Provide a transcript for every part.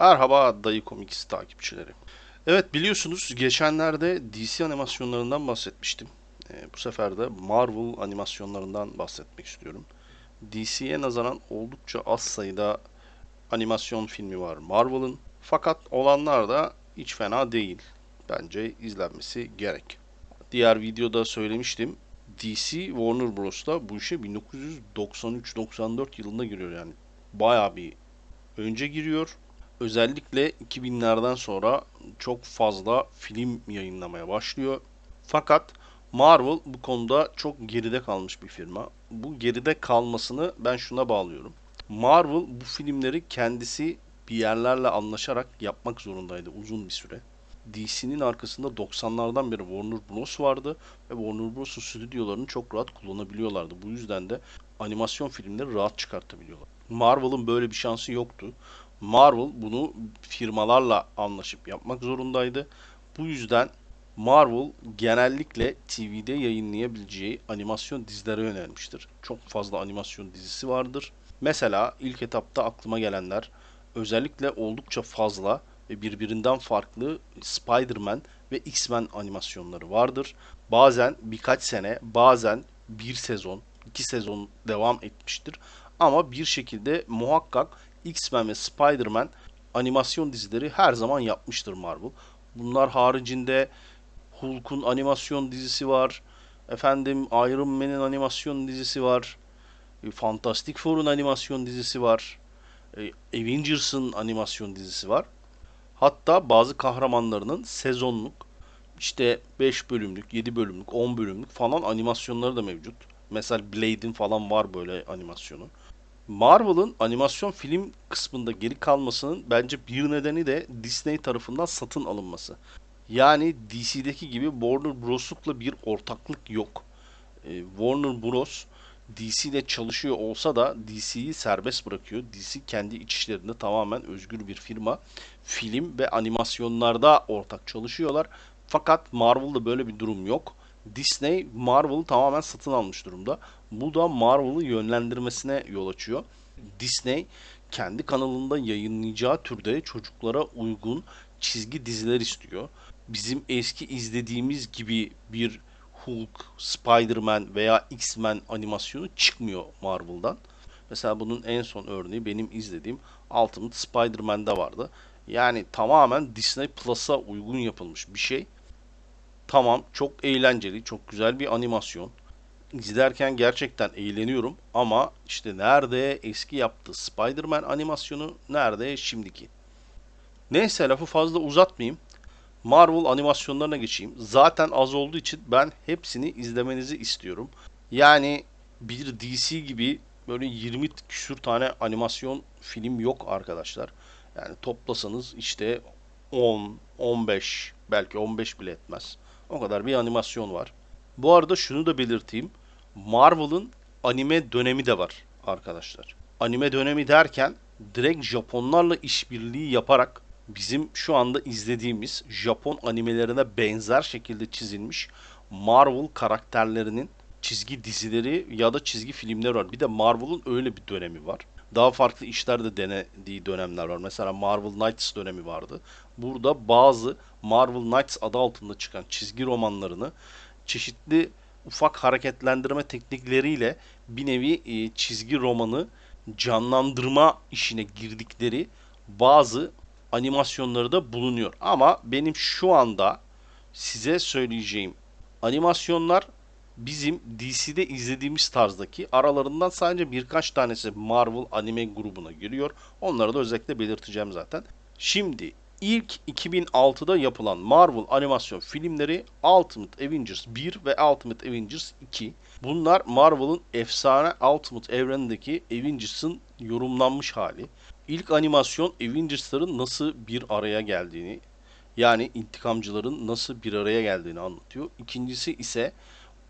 Merhaba Dayı Comics takipçileri. Evet biliyorsunuz geçenlerde DC animasyonlarından bahsetmiştim. Ee, bu sefer de Marvel animasyonlarından bahsetmek istiyorum. DC'ye nazaran oldukça az sayıda animasyon filmi var Marvel'ın. Fakat olanlar da hiç fena değil. Bence izlenmesi gerek. Diğer videoda söylemiştim. DC Warner Bros'ta bu işe 1993-94 yılında giriyor yani. Bayağı bir önce giriyor özellikle 2000'lerden sonra çok fazla film yayınlamaya başlıyor. Fakat Marvel bu konuda çok geride kalmış bir firma. Bu geride kalmasını ben şuna bağlıyorum. Marvel bu filmleri kendisi bir yerlerle anlaşarak yapmak zorundaydı uzun bir süre. DC'nin arkasında 90'lardan beri Warner Bros vardı ve Warner Bros'un stüdyolarını çok rahat kullanabiliyorlardı. Bu yüzden de animasyon filmleri rahat çıkartabiliyorlar. Marvel'ın böyle bir şansı yoktu. Marvel bunu firmalarla anlaşıp yapmak zorundaydı. Bu yüzden Marvel genellikle TV'de yayınlayabileceği animasyon dizilere yönelmiştir. Çok fazla animasyon dizisi vardır. Mesela ilk etapta aklıma gelenler özellikle oldukça fazla ve birbirinden farklı Spider-Man ve X-Men animasyonları vardır. Bazen birkaç sene, bazen bir sezon, iki sezon devam etmiştir. Ama bir şekilde muhakkak X-Men ve Spider-Man animasyon dizileri her zaman yapmıştır Marvel. Bunlar haricinde Hulk'un animasyon dizisi var. Efendim Iron Man'in animasyon dizisi var. E, Fantastic Four'un animasyon dizisi var. E, Avengers'ın animasyon dizisi var. Hatta bazı kahramanlarının sezonluk işte 5 bölümlük, 7 bölümlük, 10 bölümlük falan animasyonları da mevcut. Mesela Blade'in falan var böyle animasyonu. Marvel'ın animasyon film kısmında geri kalmasının bence bir nedeni de Disney tarafından satın alınması. Yani DC'deki gibi Warner Bros'lukla bir ortaklık yok. Ee, Warner Bros. DC ile çalışıyor olsa da DC'yi serbest bırakıyor. DC kendi iç işlerinde tamamen özgür bir firma. Film ve animasyonlarda ortak çalışıyorlar. Fakat Marvel'da böyle bir durum yok. Disney Marvel'ı tamamen satın almış durumda. Bu da Marvel'ı yönlendirmesine yol açıyor. Disney kendi kanalında yayınlayacağı türde çocuklara uygun çizgi diziler istiyor. Bizim eski izlediğimiz gibi bir Hulk, Spider-Man veya X-Men animasyonu çıkmıyor Marvel'dan. Mesela bunun en son örneği benim izlediğim Ultimate Spider-Man'de vardı. Yani tamamen Disney Plus'a uygun yapılmış bir şey. Tamam çok eğlenceli, çok güzel bir animasyon. İzlerken gerçekten eğleniyorum ama işte nerede eski yaptığı Spider-Man animasyonu, nerede şimdiki. Neyse lafı fazla uzatmayayım. Marvel animasyonlarına geçeyim. Zaten az olduğu için ben hepsini izlemenizi istiyorum. Yani bir DC gibi böyle 20 küsür tane animasyon film yok arkadaşlar. Yani toplasanız işte 10, 15 belki 15 bile etmez. O kadar bir animasyon var. Bu arada şunu da belirteyim. Marvel'ın anime dönemi de var arkadaşlar. Anime dönemi derken direkt Japonlarla işbirliği yaparak bizim şu anda izlediğimiz Japon animelerine benzer şekilde çizilmiş Marvel karakterlerinin çizgi dizileri ya da çizgi filmler var. Bir de Marvel'ın öyle bir dönemi var. Daha farklı işler de denediği dönemler var. Mesela Marvel Knights dönemi vardı. Burada bazı Marvel Knights adı altında çıkan çizgi romanlarını çeşitli ufak hareketlendirme teknikleriyle bir nevi e, çizgi romanı canlandırma işine girdikleri bazı animasyonları da bulunuyor. Ama benim şu anda size söyleyeceğim animasyonlar bizim DC'de izlediğimiz tarzdaki aralarından sadece birkaç tanesi Marvel anime grubuna giriyor. Onları da özellikle belirteceğim zaten. Şimdi ilk 2006'da yapılan Marvel animasyon filmleri Ultimate Avengers 1 ve Ultimate Avengers 2. Bunlar Marvel'ın efsane Ultimate evrenindeki Avengers'ın yorumlanmış hali. İlk animasyon Avengers'ların nasıl bir araya geldiğini, yani intikamcıların nasıl bir araya geldiğini anlatıyor. İkincisi ise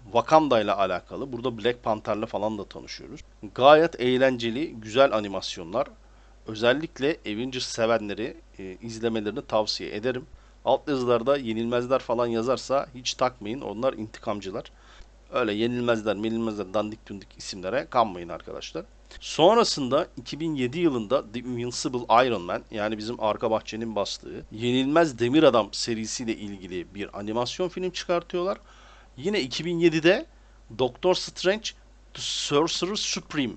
Wakanda ile alakalı. Burada Black Panther'la falan da tanışıyoruz. Gayet eğlenceli, güzel animasyonlar. Özellikle Avengers sevenleri e, izlemelerini tavsiye ederim. Alt yazılarda yenilmezler falan yazarsa hiç takmayın. Onlar intikamcılar. Öyle yenilmezler, yenilmezler dandik dundik isimlere kanmayın arkadaşlar. Sonrasında 2007 yılında The Invincible Iron Man yani bizim arka bahçenin bastığı Yenilmez Demir Adam serisiyle ilgili bir animasyon film çıkartıyorlar. Yine 2007'de Doctor Strange The Sorcerer Supreme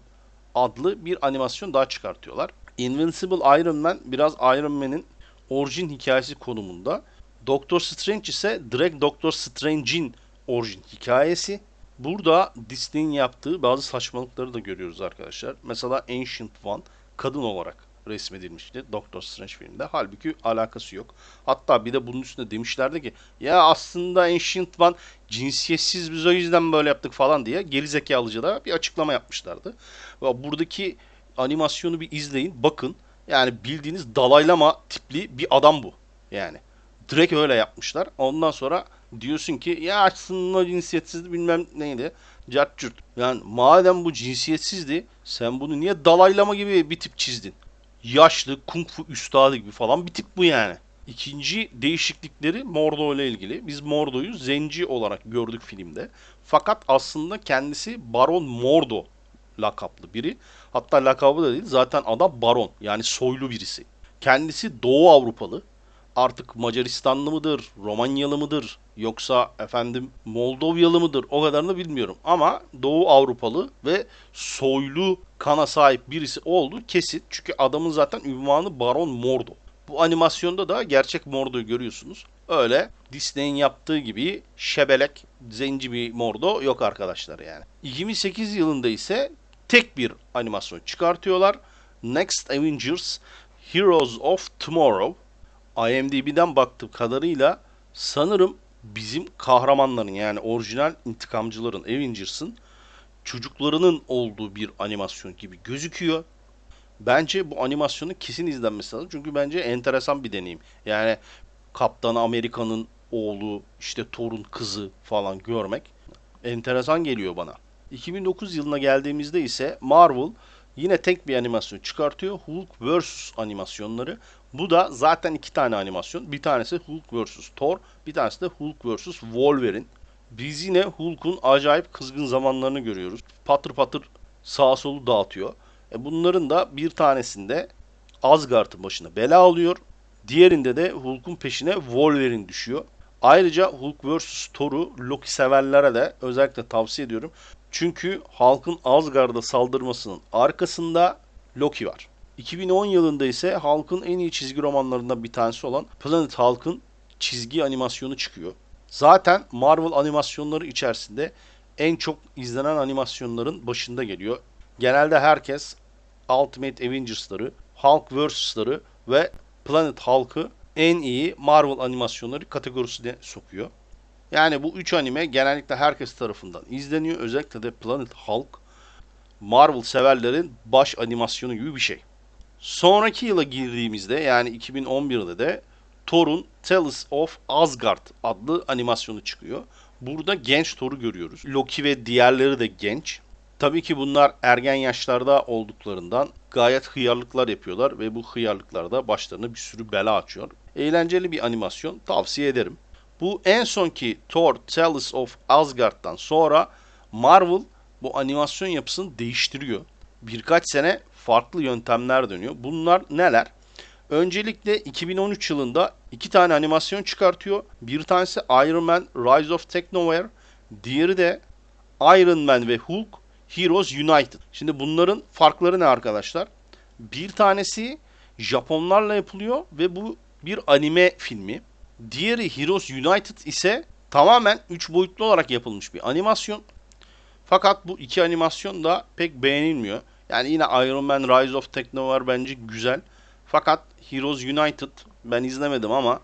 adlı bir animasyon daha çıkartıyorlar. Invincible Iron Man biraz Iron Man'in orijin hikayesi konumunda. Doctor Strange ise direkt Doctor Strange'in orijin hikayesi. Burada Disney'in yaptığı bazı saçmalıkları da görüyoruz arkadaşlar. Mesela Ancient One kadın olarak resmedilmişti Doctor Strange filminde. Halbuki alakası yok. Hatta bir de bunun üstüne demişlerdi ki ya aslında Ancient One cinsiyetsiz biz o yüzden böyle yaptık falan diye gerizekalıca da bir açıklama yapmışlardı. Ve buradaki animasyonu bir izleyin bakın. Yani bildiğiniz dalaylama tipli bir adam bu. Yani direkt öyle yapmışlar. Ondan sonra diyorsun ki ya aslında cinsiyetsiz bilmem neydi. Cart cürt. Yani madem bu cinsiyetsizdi sen bunu niye dalaylama gibi bir tip çizdin? Yaşlı kung fu üstadı gibi falan bir tip bu yani. İkinci değişiklikleri Mordo ile ilgili. Biz Mordo'yu zenci olarak gördük filmde. Fakat aslında kendisi Baron Mordo lakaplı biri. Hatta lakabı da değil zaten adam baron yani soylu birisi. Kendisi Doğu Avrupalı. Artık Macaristanlı mıdır, Romanyalı mıdır yoksa efendim Moldovyalı mıdır o kadarını bilmiyorum. Ama Doğu Avrupalı ve soylu kana sahip birisi olduğu kesin. Çünkü adamın zaten ünvanı Baron Mordo. Bu animasyonda da gerçek Mordo'yu görüyorsunuz. Öyle Disney'in yaptığı gibi şebelek, zenci bir Mordo yok arkadaşlar yani. 2008 yılında ise tek bir animasyon çıkartıyorlar. Next Avengers Heroes of Tomorrow. IMDb'den baktığım kadarıyla sanırım bizim kahramanların yani orijinal intikamcıların Avengers'ın çocuklarının olduğu bir animasyon gibi gözüküyor. Bence bu animasyonun kesin izlenmesi lazım. Çünkü bence enteresan bir deneyim. Yani Kaptan Amerika'nın oğlu, işte Thor'un kızı falan görmek enteresan geliyor bana. 2009 yılına geldiğimizde ise Marvel yine tek bir animasyon çıkartıyor. Hulk vs animasyonları. Bu da zaten iki tane animasyon. Bir tanesi Hulk vs Thor, bir tanesi de Hulk vs Wolverine. Biz yine Hulk'un acayip kızgın zamanlarını görüyoruz. Patır patır sağa solu dağıtıyor. E bunların da bir tanesinde Asgard'ın başına bela alıyor. Diğerinde de Hulk'un peşine Wolverine düşüyor. Ayrıca Hulk vs. Thor'u Loki severlere de özellikle tavsiye ediyorum. Çünkü halkın Asgard'a saldırmasının arkasında Loki var. 2010 yılında ise halkın en iyi çizgi romanlarından bir tanesi olan Planet Hulk'ın çizgi animasyonu çıkıyor. Zaten Marvel animasyonları içerisinde en çok izlenen animasyonların başında geliyor. Genelde herkes Ultimate Avengers'ları, Hulk vs.'ları ve Planet Hulk'ı en iyi Marvel animasyonları kategorisine sokuyor. Yani bu üç anime genellikle herkes tarafından izleniyor. Özellikle de Planet Hulk Marvel severlerin baş animasyonu gibi bir şey. Sonraki yıla girdiğimizde yani 2011'de de Thor'un Tales of Asgard adlı animasyonu çıkıyor. Burada genç Thor'u görüyoruz. Loki ve diğerleri de genç. Tabii ki bunlar ergen yaşlarda olduklarından gayet hıyarlıklar yapıyorlar ve bu hıyarlıklarda başlarına bir sürü bela açıyor. Eğlenceli bir animasyon tavsiye ederim. Bu en sonki Thor Tales of Asgard'dan sonra Marvel bu animasyon yapısını değiştiriyor. Birkaç sene farklı yöntemler dönüyor. Bunlar neler? Öncelikle 2013 yılında iki tane animasyon çıkartıyor. Bir tanesi Iron Man Rise of Technowhere, diğeri de Iron Man ve Hulk Heroes United. Şimdi bunların farkları ne arkadaşlar? Bir tanesi Japonlarla yapılıyor ve bu bir anime filmi. Diğeri Heroes United ise tamamen 3 boyutlu olarak yapılmış bir animasyon. Fakat bu iki animasyon da pek beğenilmiyor. Yani yine Iron Man Rise of Technowhere bence güzel. Fakat Heroes United ben izlemedim ama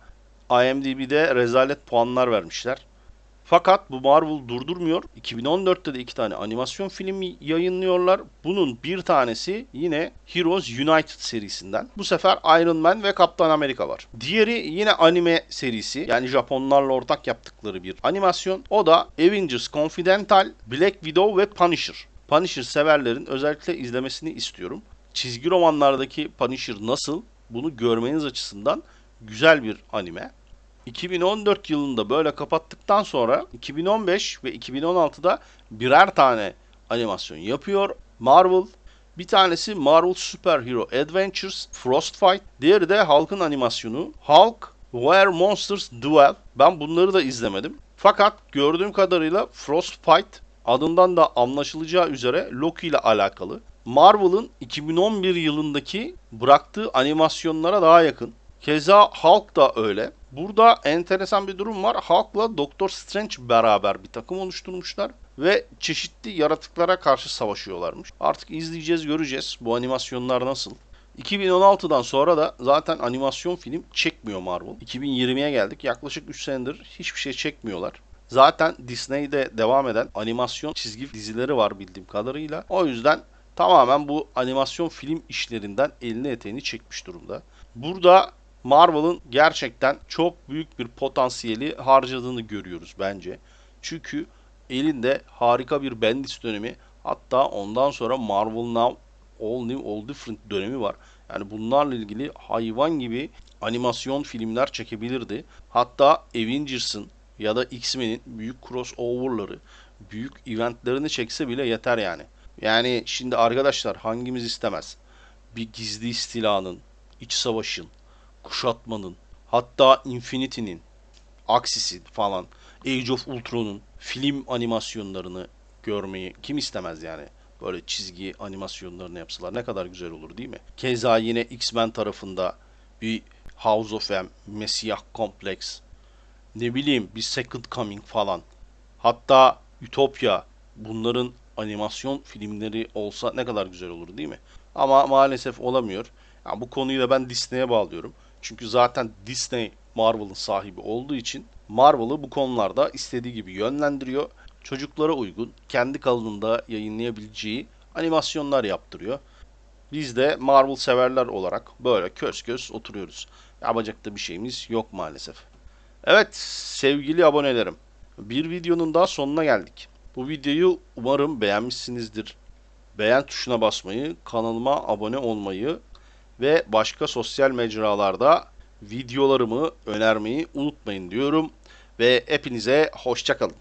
IMDb'de rezalet puanlar vermişler. Fakat bu Marvel durdurmuyor. 2014'te de iki tane animasyon filmi yayınlıyorlar. Bunun bir tanesi yine Heroes United serisinden. Bu sefer Iron Man ve Kaptan Amerika var. Diğeri yine anime serisi. Yani Japonlarla ortak yaptıkları bir animasyon. O da Avengers Confidential, Black Widow ve Punisher. Punisher severlerin özellikle izlemesini istiyorum. Çizgi romanlardaki Punisher nasıl? Bunu görmeniz açısından güzel bir anime. 2014 yılında böyle kapattıktan sonra 2015 ve 2016'da birer tane animasyon yapıyor. Marvel Bir tanesi Marvel Superhero Adventures Frostfight. Diğeri de Hulk'ın animasyonu Hulk Where Monsters Dwell. Ben bunları da izlemedim. Fakat gördüğüm kadarıyla Frostfight adından da anlaşılacağı üzere Loki ile alakalı. Marvel'ın 2011 yılındaki bıraktığı animasyonlara daha yakın. Keza Hulk da öyle. Burada enteresan bir durum var. Hulk'la Doctor Strange beraber bir takım oluşturmuşlar ve çeşitli yaratıklara karşı savaşıyorlarmış. Artık izleyeceğiz, göreceğiz bu animasyonlar nasıl. 2016'dan sonra da zaten animasyon film çekmiyor Marvel. 2020'ye geldik. Yaklaşık 3 senedir hiçbir şey çekmiyorlar. Zaten Disney'de devam eden animasyon çizgi dizileri var bildiğim kadarıyla. O yüzden tamamen bu animasyon film işlerinden elini eteğini çekmiş durumda. Burada Marvel'ın gerçekten çok büyük bir potansiyeli harcadığını görüyoruz bence. Çünkü elinde harika bir Bendis dönemi hatta ondan sonra Marvel Now All New All Different dönemi var. Yani bunlarla ilgili hayvan gibi animasyon filmler çekebilirdi. Hatta Avengers'ın ya da X-Men'in büyük crossover'ları, büyük eventlerini çekse bile yeter yani. Yani şimdi arkadaşlar hangimiz istemez? Bir gizli istilanın, iç savaşın, kuşatmanın, hatta Infinity'nin, Axis'in falan, Age of Ultron'un film animasyonlarını görmeyi kim istemez yani? Böyle çizgi animasyonlarını yapsalar ne kadar güzel olur değil mi? Keza yine X-Men tarafında bir House of M, Messiah Complex, ne bileyim bir Second Coming falan. Hatta Ütopya bunların animasyon filmleri olsa ne kadar güzel olur değil mi? Ama maalesef olamıyor. Ya bu konuyu da ben Disney'e bağlıyorum. Çünkü zaten Disney Marvel'ın sahibi olduğu için Marvel'ı bu konularda istediği gibi yönlendiriyor. Çocuklara uygun, kendi kanalında yayınlayabileceği animasyonlar yaptırıyor. Biz de Marvel severler olarak böyle köz köz oturuyoruz. Yapacak da bir şeyimiz yok maalesef. Evet sevgili abonelerim. Bir videonun daha sonuna geldik. Bu videoyu umarım beğenmişsinizdir. Beğen tuşuna basmayı, kanalıma abone olmayı ve başka sosyal mecralarda videolarımı önermeyi unutmayın diyorum. Ve hepinize hoşçakalın.